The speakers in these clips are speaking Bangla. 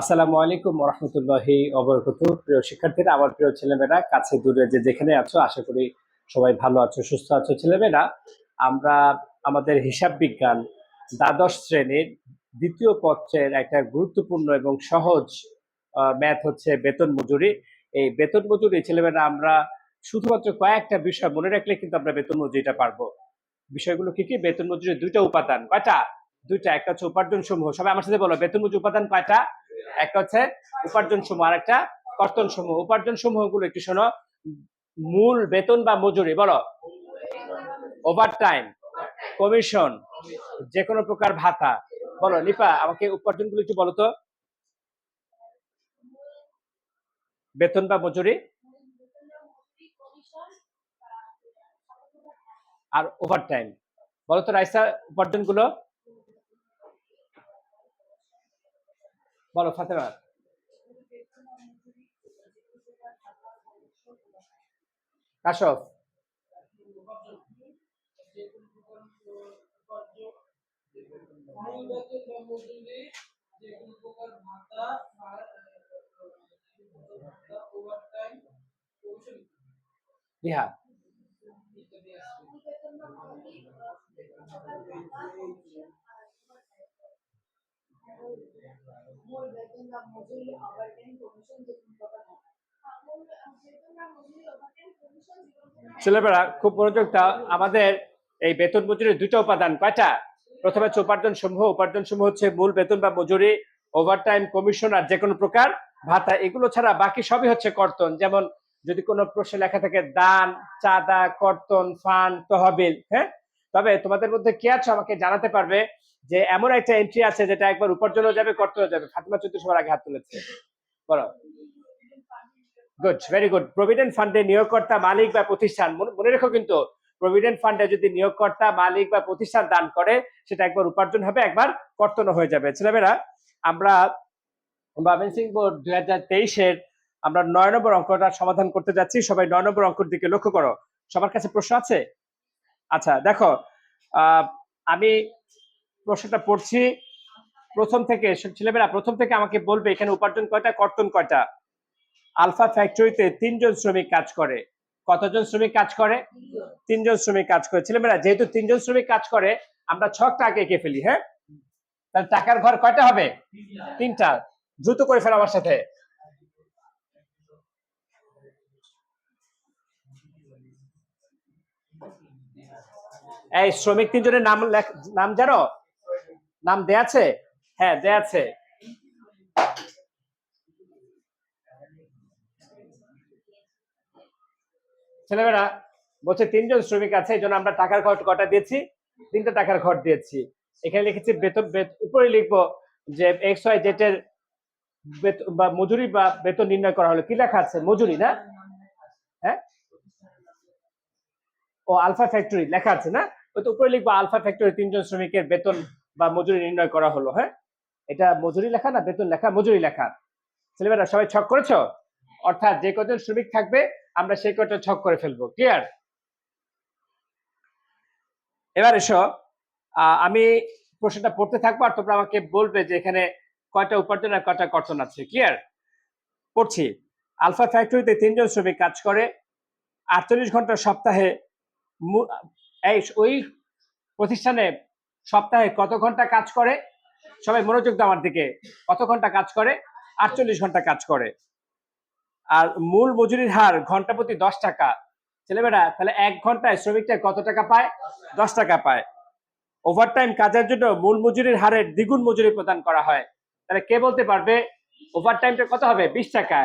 আসসালামু আলাইকুম রহমতুল্লাহি অবরকত প্রিয় শিক্ষার্থীরা, আমার প্রিয় ছেলেমেয়েরা, কাছে দূরে যে যেখানে আছো, আশা করি সবাই ভালো আছো, সুস্থ আছো। ছেলেমেয়েরা, আমরা আমাদের হিসাব বিজ্ঞান দ্বাদশ শ্রেণির দ্বিতীয় পত্রের একটা গুরুত্বপূর্ণ এবং সহজ ম্যাথ হচ্ছে বেতন মজুরি। এই বেতন মজুরি, ছেলেমেয়েরা, আমরা শুধুমাত্র কয়েকটা বিষয় মনে রাখলে কিন্তু আমরা বেতন মজুরিটা পারব। বিষয়গুলো কি কি? বেতন মজুরি দুইটা উপাদান, কয়টা? দুইটা, একটা হচ্ছে উপার্জন সমূহ সবাই আমার সাথে বলো, বেতন মজুরি উপাদান কয়টা? একটা হচ্ছে উপার্জন সমূহ আর একটা কর্তন সমূহ। উপার্জন সমূহগুলো একটু শোনো। মূল বেতন বা মজুরি, বলো। ওভার টাইম কমিশন যে কোনো প্রকার ভাতা। বলো, নিপা, আমাকে উপার্জনগুলো একটু বলো তো। বেতন বা মজুরি। আর ওভার টাইম বলো তো, রাইসা উপার্জনগুলো বলো ফাতেমা। কাশফ রিহা মূল বেতন বা মজুরি ওভারটাইম কমিশন যে কোনো প্রকার ভাতা মূল বেতন বা মজুরি ওভারটাইম কমিশন যে কোনো প্রকার ছেলেমেয়েরা খুব মনোযোগ দাও আমাদের এই বেতন মজুরির দুটো উপাদান, কয়টা? প্রথমে হচ্ছে উপার্জন সমূহ উপার্জন সমূহ হচ্ছে মূল বেতন বা মজুরি ওভারটাইম কমিশন আর যে কোনো প্রকার ভাতা, এগুলো ছাড়া বাকি সবই হচ্ছে কর্তন। যেমন যদি কোনো প্রশ্নে লেখা থাকে, দান, চাঁদা, কর্তন ফান তহবিল হ্যাঁ? তবে তোমাদের মধ্যে কে আছো আমাকে জানাতে পারবে যে এমন একটা এন্ট্রি আছে যেটা একবার উপার্জনও যাবে কর্তনও যাবে। ফাতিমা চৌধুরী সবার আগে হাত তুলেছে। বলো। গুড ভেরি গুড প্রভিডেন্ট ফান্ডে নিয়োগকর্তা, মালিক বা প্রতিষ্ঠান, মনে- রেখো কিন্তু প্রভিডেন্ট ফান্ডে যদি নিয়োগকর্তা, মালিক বা প্রতিষ্ঠান দান করে, সেটা একবার উপার্জন হবে, একবার কর্তন হয়ে যাবে। ছেলেমেয়েরা, আমরা সিং বোর্ড দুই হাজার তেইশের আমরা নয় নম্বর অঙ্কটা সমাধান করতে যাচ্ছি। সবাই নয় নম্বর অঙ্কের দিকে লক্ষ্য করো। সবার কাছে প্রশ্ন আছে? আচ্ছা দেখো আমি প্রশ্নটা পড়ছি। প্রথম থেকে, ছেলেমেয়েরা প্রথম থেকে আমাকে বলবে এখানে উপার্জন কয়টা, কর্তন কয়টা? আলফা ফ্যাক্টরিতে তিনজন শ্রমিক কাজ করে। কতজন শ্রমিক কাজ করে? তিনজন শ্রমিক কাজ করে। ছেলেমেয়েরা, যেহেতু তিনজন শ্রমিক কাজ করে, আমরা ছকটা আগে এঁকে ফেলি হ্যাঁ? তাহলে টাকার ঘর কয়টা হবে? তিনটা। দ্রুত করে ফেলো আমার সাথে। এই শ্রমিক তিনজনের নাম নাম জানো? নাম দেয়া আছে? হ্যাঁ দেয়া আছে। ছেলেমেয়েরা, বলছে তিনজন শ্রমিক আছে, এই জন্য আমরা টাকার ঘর কটা দিয়েছি, তিনটা টাকার ঘর দিয়েছি। এখানে লিখেছি বেতন, বেত- উপরে লিখব যে এক্স ওয়াই জেটের বা মজুরি বা বেতন নির্ণয় করা হলো। কি লেখা আছে? মজুরি, না? হ্যাঁ? ও আলফা ফ্যাক্টরি লেখা আছে, না? তো উপরে লিখব আলফা ফ্যাক্টরি তিনজন শ্রমিকের বেতন বা মজুরি নির্ণয় করা হলো হ্যাঁ? এটা মজুরি লেখা না বেতন লেখা? মজুরি লেখা। ছেলেমেয়েরা, সবাই ছক করেছ? অর্থাৎ যে কজন শ্রমিক থাকবে, আমরা সেই কটা ছক করে ফেলব ক্লিয়ার এবার এসো আমি প্রশ্নটা পড়তে থাকব আর তোমরা আমাকে বলবে যে এখানে কয়টা উপার্জন আর কয়টা কর্তন আছে ক্লিয়ার পড়ছি। আলফা ফ্যাক্টরিতে তিনজন শ্রমিক কাজ করে, আটচল্লিশ ঘণ্টা সপ্তাহে এই ওই প্রতিষ্ঠানে সপ্তাহে কত ঘণ্টা কাজ করে? সবাই মনোযোগ দেওয়ার দিকে। কত ঘণ্টা কাজ করে? আটচল্লিশ ঘণ্টা কাজ করে। আর মূল মজুরির হার ঘণ্টা প্রতি দশ টাকা। ছেলেমেয়েরা, তাহলে এক ঘন্টায় শ্রমিকটা কত টাকা পায়? দশ টাকা পায়। ওভারটাইম কাজের জন্য মূল মজুরির হারের দ্বিগুণ মজুরি প্রদান করা হয়। তাহলে কে বলতে পারবে? ওভারটাইমটা কত হবে? বিশ টাকা।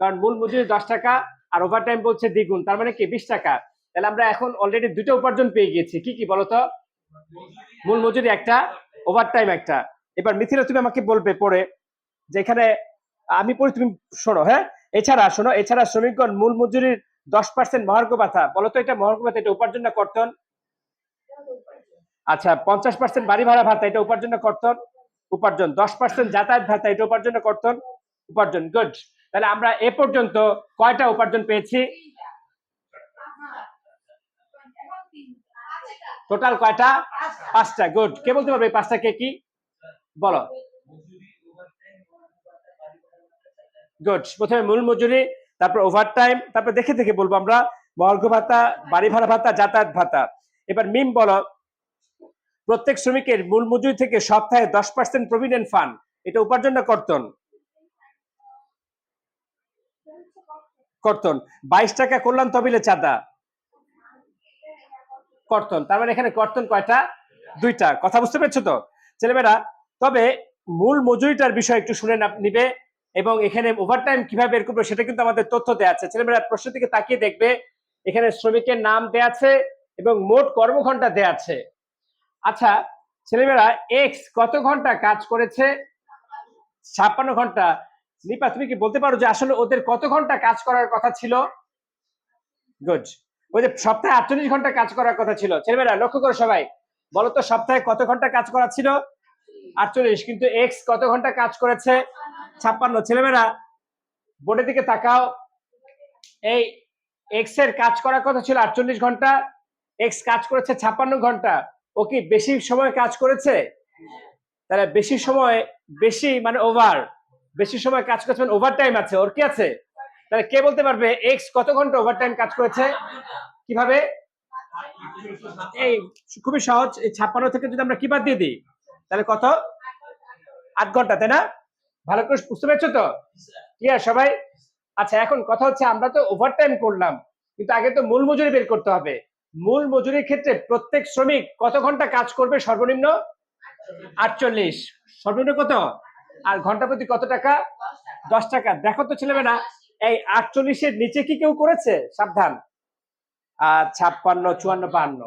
কারণ মূল মজুরি দশ টাকা, আর ওভারটাইম বলছে দ্বিগুণ। তার মানে কি? বিশ টাকা। তাহলে আমরা এখন অলরেডি দুটো উপার্জন পেয়ে গিয়েছি। কি কি বলতো? মূল মজুরি একটা ওভার টাইম একটা। এবার মিথিলা, তুমি আমাকে বলবে পরে যে এখানে আমি পড়ি, তুমি শোনো হ্যাঁ? এছাড়া শোনো, এছাড়া শ্রমিকগণ মূল মজুরির দশ পার্সেন্ট মহার্ঘ ভাতা। বলতো এটা মহার্ঘ ভাতা, এটা উপার্জন না কর্তন? আচ্ছা পঞ্চাশ পার্সেন্ট বাড়ি ভাড়া ভাতা, এটা উপার্জন না কর্তন? উপার্জন। দশ পার্সেন্ট যাতায়াত ভাতা, এটা উপার্জন না কর্তন? উপার্জন। গুড তাহলে আমরা এ পর্যন্ত কয়টা উপার্জন পেয়েছি এখন তিন আচ্ছা টোটাল কয়টা? পাঁচটা। গুড কে বলতে পারবে এই পাঁচটা কে কি? বলো। গুড প্রথমে মূল মজুরি, তারপর ওভার টাইম তারপর দেখে দেখে বলব আমরা। মহার্ঘ ভাতা, বাড়ি ভাড়া ভাতা, যাতায়াত ভাতা। এবার মিম বলো। প্রত্যেক শ্রমিকের মূল মজুরি থেকে সপ্তাহে দশ পার্সেন্ট প্রভিডেন্ট ফান্ড এটা উপার্জন না কর্তন? কর্তন। বাইশ টাকা কল্যাণ তহবিলে চাঁদা। কর্তন। তার মানে এখানে কর্তন কয়টা? দুইটা। কথা বুঝতে পেরেছ তো? ছেলেমেয়েরা, তবে মূল মজুরিটার বিষয় একটু শুনে নিবে এবং এখানে ওভারটাইম কীভাবে বের করবে সেটা কিন্তু আমাদের তথ্য দেওয়া আছে। ছেলেমেয়েরা প্রশ্ন দিকে তাকিয়ে দেখবে, এখানে শ্রমিকের নাম দেয়া আছে এবং মোট কর্মঘন্টা দেয়া আছে। আচ্ছা ছেলেমেয়েরা এক্স কত ঘণ্টা কাজ করেছে? ছাপ্পান্ন ঘণ্টা। নিপা, তুমি কি বলতে পারো যে আসলে ওদের কত ঘণ্টা কাজ করার কথা ছিল? গুড। ওই যে সপ্তাহে আটচল্লিশ ঘণ্টা কাজ করার কথা ছিল। ছেলেমেয়েরা, লক্ষ্য করো সবাই। বলো তো সপ্তাহে কত ঘণ্টা কাজ করা ছিল? আটচল্লিশ, কিন্তু এক্স কত ঘণ্টা কাজ করেছে? ছাপ্পান্ন। ছেলেমেয়েরা, বোর্ডের দিকে তাকাও। এই এক্সের কাজ করার কথা ছিল আটচল্লিশ ঘণ্টা। এক্স কাজ করেছে ছাপ্পান্ন ঘণ্টা। ও কি বেশি সময় কাজ করেছে? তাহলে বেশি সময়, বেশি মানে ওভার বেশি সময় কাজ করেছে মানে ওভার টাইম আছে। ওর কি আছে? তাহলে কে বলতে পারবে? এক্স কত ঘণ্টা ওভার টাইম কাজ করেছে? কীভাবে? এই, খুবই সহজ। এই ছাপ্পান্ন থেকে যদি আমরা কি বাদ দিয়ে দিই, তাহলে কত? আট ঘণ্টা, তাই না? ভালো করে বুঝতে পেরেছ তো? ক্লিয়ার সবাই? আচ্ছা এখন কথা হচ্ছে আমরা তো ওভার টাইম করলাম, কিন্তু আগে তো মূল মজুরি বের করতে হবে। মূল মজুরির ক্ষেত্রে প্রত্যেক শ্রমিক কত ঘণ্টা কাজ করবে? সর্বনিম্ন আটচল্লিশ। সর্বনিম্ন কত? আর ঘণ্টা প্রতি কত টাকা? দশ টাকা। দেখো তো ছেলেমেয়েরা এই আটচল্লিশের নিচে কি কেউ করেছে? সাবধান। আর ছাপ্পান্ন, চুয়ান্ন, বাহান্ন।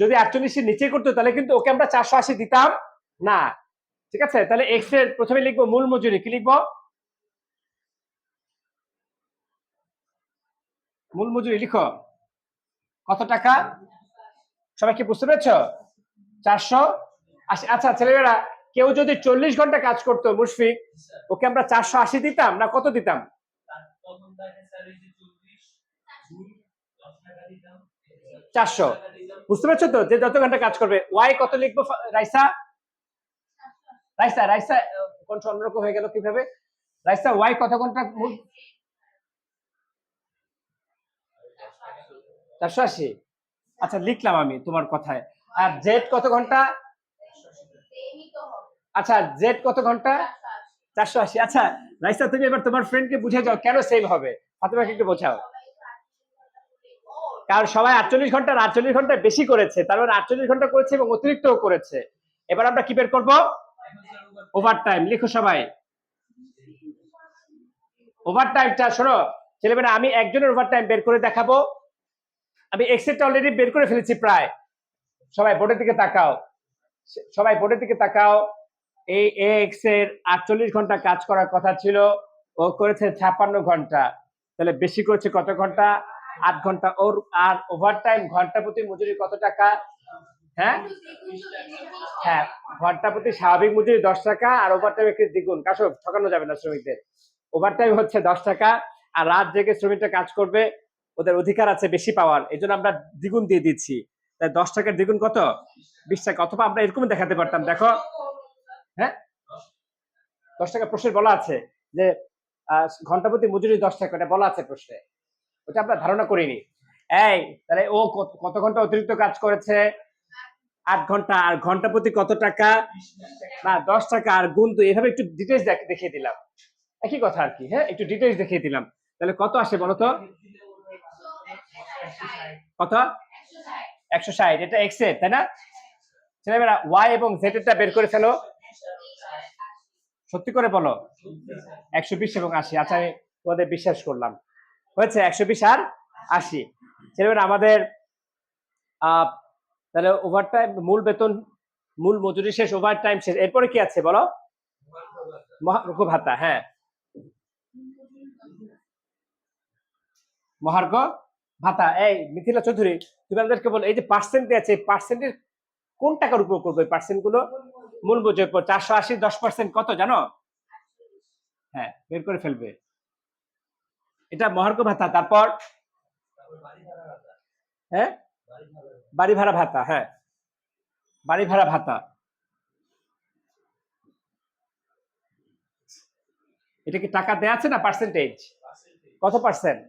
যদি আটচল্লিশের নিচে করতো, তাহলে কিন্তু ওকে আমরা চারশো আশি দিতাম। না। ঠিক আছে? তাহলে এক্সের প্রথমে লিখব মূল মজুরি। কি লিখব? মূল মজুরি লিখো। কত টাকা? সবাই কি বুঝতে পেরেছ? চারশো আশি। আচ্ছা ছেলেমেয়েরা, কেউ যদি চল্লিশ ঘণ্টা কাজ করতো মুশফিক, ওকে আমরা চারশো আশি দিতাম না কত দিতাম? চারশো। বুঝতে পারছ তো? যে যত ঘণ্টা কাজ করবে। ওয়াই কত লিখব রাইসা? রাইসা রাইসা কণ্ঠ অন্যরকম হয়ে গেল কীভাবে? রাইসা ওয়াই কত ঘণ্টা চারশো আশি? আচ্ছা লিখলাম আমি তোমার কথায়। আর জেড কত ঘণ্টা? আচ্ছা জেড কত ঘণ্টা? চারশো আশি। আচ্ছা রাইসা, তুমি এবার তোমার ফ্রেন্ডকে বুঝে যাও কেন সেম হবে। ফাতেমাকে একটু বোঝাও। কারণ সবাই আটচল্লিশ ঘণ্টা আটচল্লিশ ঘণ্টা বেশি করেছে। তার মানে আটচল্লিশ ঘণ্টা করেছে এবং অতিরিক্ত করেছে। এবার আমরা কি বের করব? ওভার টাইম লিখো সবাই। ওভার টাইমটা শোনো, ছেলেমেয়েরা, আমি একজনের ওভার টাইম বের করে দেখাবো। আমি এক্সেটটা অলরেডি বের করে ফেলেছি প্রায়। সবাই বোর্ডের দিকে তাকাও। সবাই বোর্ডের দিকে তাকাও। এই এক্সের আটচল্লিশ ঘণ্টা কাজ করার কথা ছিল। ও করেছে ছাপ্পান্ন ঘণ্টা। তাহলে বেশি করেছে কত ঘণ্টা? আট ঘণ্টা ওর আর ওভার টাইম ঘণ্টা প্রতি মজুরি কত টাকা? হ্যাঁ? হ্যাঁ ঘণ্টা প্রতি স্বাভাবিক মজুরি দশ টাকা আর ওভার টাইম একটু দ্বিগুণ। কাশো ঠকানো যাবে না শ্রমিকদের। ওভার টাইম হচ্ছে দশ টাকা আর রাত জেগে শ্রমিকটা কাজ করবে, ওদের অধিকার আছে বেশি পাওয়ার। এই জন্য আমরা দ্বিগুণ দিয়ে দিচ্ছি। তাই দশ টাকার দ্বিগুণ কত? বিশ টাকা। অথবা আমরা এরকম দেখাতে পারতাম, দেখো। হ্যাঁ? দশ টাকা প্রশ্নে বলা আছে যে ঘণ্টা প্রতি মজুরি দশ টাকা, এটা বলা আছে প্রশ্নে। ওটা আমরা ধারণা করিনি। এই, তাহলে ও কত- ঘণ্টা অতিরিক্ত কাজ করেছে? আট ঘণ্টা। আর ঘণ্টা প্রতি কত টাকা? না, দশ টাকা। আর গুণ তো এভাবে একটু ডিটেলস দেখিয়ে দিলাম। একই কথা আর কি হ্যাঁ? একটু ডিটেলস দেখিয়ে দিলাম। তাহলে কত আসে বলো তো? কত? একশো ষাট। এটা এক্সের, তাই না? ছেলেমেয়েরা ওয়াই এবং জেড এরটা বের করে ফেলো। সত্যি করে বলো। একশো বিশ এবং আশি। আচ্ছা আমি তোমাদের বিশ্বাস করলাম। হয়েছে একশো বিশ আর আশি। ছেলেমেয়েরা আমাদের তাহলে ওভার টাইম মূল বেতন, মূল মজুরি শেষ ওভার টাইম শেষ। এরপরে কি আছে বলো? মহার্ঘ ভাতা হ্যাঁ। মহার্ঘ ভাতা, এই মিথিলা চৌধুরী, তুমি আমাদেরকে বলো, এই যে পার্সেন্ট আছে পার্সেন্টের কোন টাকার উপর করবে? পার্সেন্টগুলো মূল মজুরির উপর চারশো আশি, দশ পার্সেন্ট কত, জানো? হ্যাঁ বের করে ফেলবে। এটা মহার্ঘ ভাতা, তারপর? হ্যাঁ? বাড়ি ভাড়া ভাতা হ্যাঁ। বাড়ি ভাড়া ভাতা। এটা কি টাকা দেওয়া আছে না পার্সেন্টেজ কত পার্সেন্ট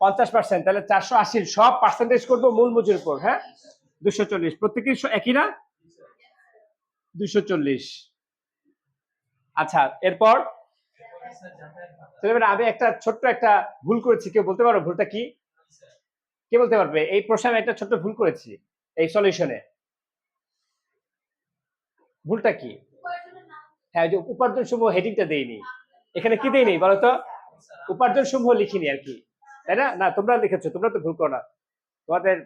পঞ্চাশ পার্সেন্ট তাহলে চারশো আশির সব পার্সেন্টেজ করব মূল মজুরির উপর হ্যাঁ? দুশো চল্লিশ, প্রত্যেকের একই না? দুশো চল্লিশ। আচ্ছা এরপর? আমি একটা ছোট্ট একটা ভুল করেছি। কেউ বলতে পারো ভুলটা কি? কে বলতে পারবে? এই প্রশ্নে একটা ছোট্ট ভুল করেছি, এই সলিউশনে। ভুলটা কি? হ্যাঁ যে উপার্জন সমূহ হেডিংটা দেইনি। এখানে কি দেইনি বলো তো? উপার্জন সমূহ লিখিনি আর কি। তাই না? না, তোমরা লিখেছো, তোমরা তো ভুল করো না। তোমাদের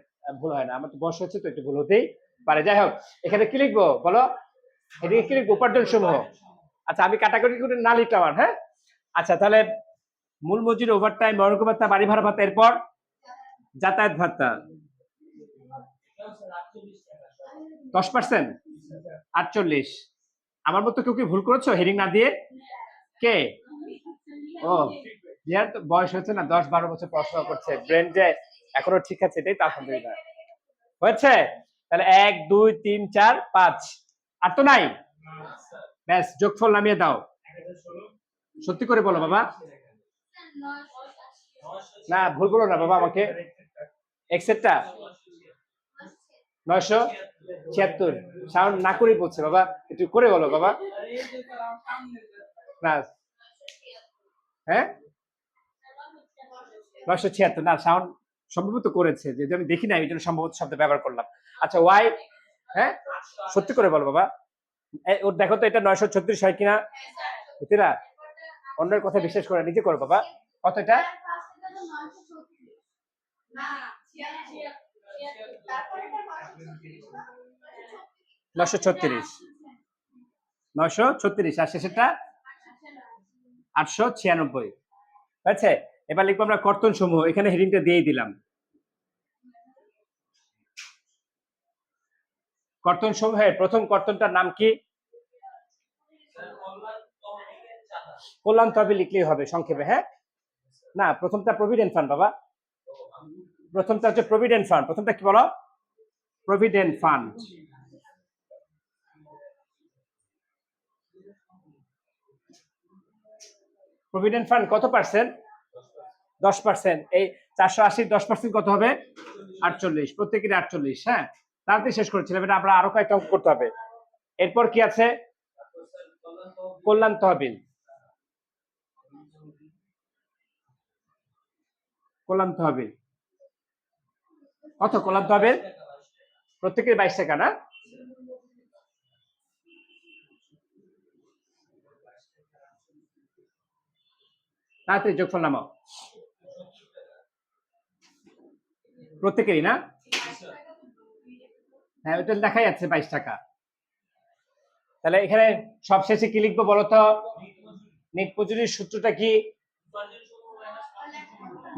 ভুল হয় না, আমার তো বয়স হচ্ছে তো একটু ভুল হতেই পারে। যাই হোক, এখানে কি লিখব বলো? হেডিংয়ে কি লিখব? উপার্জন সমূহ আচ্ছা আমি কাটাকুটি করে না লিখলাম হ্যাঁ? আচ্ছা তাহলে মূল মজুরি ওভার টাইম মরক ভাতা, বাড়ি ভাড়া ভাতা, এরপর যাতায়াত ভাতা। দশ পার্সেন্ট আটচল্লিশ। আমার মতো কেউ কি ভুল করেছ? হেডিং না দিয়ে? কে? ও যার বয়স হচ্ছে না, দশ বারো বছর পড়াশোনা করছে। ব্রেন যে এখনও ঠিক আছে, এটাই তো আলহামদুলিল্লাহ। হয়েছে? তাহলে এক, দুই, তিন, চার, পাঁচ। আর তো নাই? ব্যাস, যোগফল নামিয়ে দাও। সত্যি করে বলো বাবা। না, ভুল বলো না বাবা আমাকে। এক্সেটটা নয়শো ছিয়াত্তর। সাউন্ড না করেই বলছে বাবা। একটু করে বলো বাবা। না। হ্যাঁ? নয়শো ছিয়াত্তর। না সাউন্ড সম্ভবত করেছে। যদি আমি দেখি না, এই জন্য সম্ভবত শব্দ ব্যবহার করলাম। আচ্ছা ওয়াই হ্যাঁ? সত্যি করে বলো বাবা। ওর দেখো তো, এটা নয়শো ছত্রিশ হয় কিনা? এতেরা অন্যের কথা বিশ্বাস করে নিজে করো, বাবা। কত এটা নয়শো ছত্রিশ। নয়শো ছত্রিশ। আর শেষেরটা? আটশো ছিয়ানব্বই। হয়েছে? এবার লিখব আমরা কর্তন সমূহ এখানে হেডিংটা দিয়েই দিলাম। কর্তন সমূহের প্রথম কর্তনটার নাম কি? কল্যাণ তবে লিখলেই হবে, সংক্ষেপে হ্যাঁ? না, প্রথমটা প্রভিডেন্ট ফান্ড বাবা। প্রথমটা হচ্ছে প্রভিডেন্ট ফান্ড প্রথমটা কি বলো? প্রভিডেন্ট ফান্ড প্রভিডেন্ট ফান্ড কত পার্সেন্ট দশ পার্সেন্ট এই চারশো আশির দশ পার্সেন্ট কত হবে? আটচল্লিশ। প্রত্যেকের আটচল্লিশ হ্যাঁ? তাড়াতাড়ি শেষ করেছিলাম এটা আমরা আরও কয়েকটা করতে হবে। এরপর কি আছে? কল্যাণ তহবিল। কল্যাণ তহবিল কত কল্যাণ তহবিল প্রত্যেকের বাইশ টাকা না? তাড়াতাড়ি যোগফল নামাও। প্রত্যেকেরই না? হ্যাঁ ওটা দেখাই যাচ্ছে বাইশ টাকা। তাহলে এখানে সবশেষে কি লিখব বলতো? নেট মজুরির সূত্রটা কি?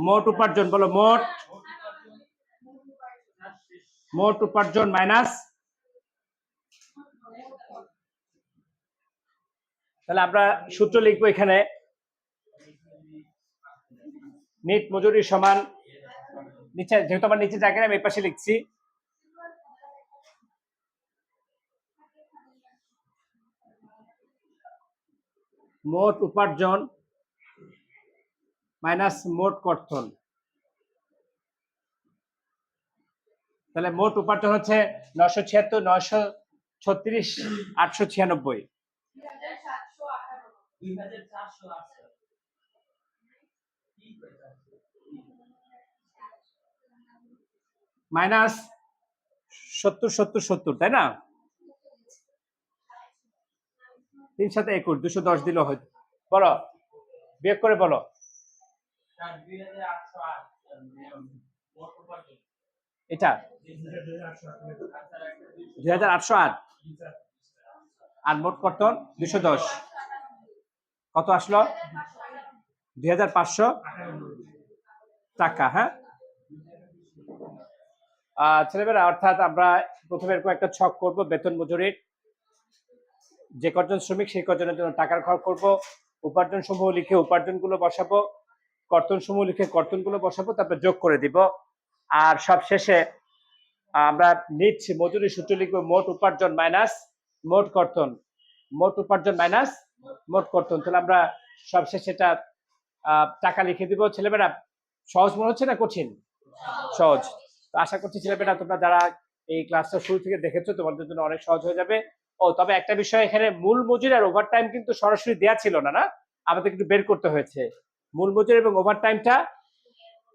মোট উপার্জন বলো, মোট। মোট উপার্জন মাইনাস তাহলে আমরা সূত্র লিখব এখানে। নিট মজুরি সমান নিচে, যেহেতু আমার নিচে জায়গায় আমি এই পাশে লিখছি। মোট উপার্জন মাইনাস মোট কর্তন। তাহলে মোট উপার্জন হচ্ছে নশো ছিয়াত্তর নশো ছত্রিশ, আটশো ছিয়ানব্বই। মাইনাস সত্তর সত্তর সত্তর, তাই না? তিন সাথে একুশ, দুশো দশ দিল হয়তো বলো, বিয়োগ করে বলো। এটা? দুই হাজার আটশো আট। আর মোট কর্তন দুশো দশ। কত আসলো? দুই হাজার পাঁচশো। টাকা হ্যাঁ? ছেলেমেয়েরা, অর্থাৎ আমরা প্রথমে এরকম একটা ছক করব, বেতন মজুরির যে কজন শ্রমিক, সেই কজনের জন্য টাকার খরচ করব। উপার্জন সমূহ লিখে উপার্জনগুলো বসাবো। কর্তন সমূহ লিখে কর্তনগুলো বসাবো, তারপর যোগ করে দিব। আর সব শেষে আমরা নিচ্ছি, মজুরি সূত্র লিখব, মোট উপার্জন মাইনাস মোট কর্তন। মোট উপার্জন মাইনাস মোট কর্তন। তাহলে আমরা সবশেষে এটা টাকা লিখে দিব। ছেলেমেয়েরা, সহজ মনে হচ্ছে না কঠিন? সহজ। তো আশা করছি ছেলেমেয়েরা, তোমরা যারা এই ক্লাসটা শুরু থেকে দেখেছ, তোমাদের জন্য অনেক সহজ হয়ে যাবে। ও, তবে একটা বিষয় এখানে মূল মজুরি আর ওভার টাইম কিন্তু সরাসরি দেওয়া ছিল না না? আমাদের একটু বের করতে হয়েছে। মূল মজুরি এবং ওভার টাইমটা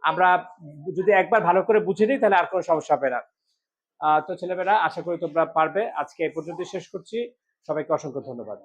আমরা যদি একবার ভালো করে বুঝে নিই, তাহলে আর কোনো সমস্যা হবে না। তো ছেলেমেয়েরা, আশা করি তোমরা পারবে। আজকে এই পর্যন্ত শেষ করছি। সবাইকে অসংখ্য ধন্যবাদ।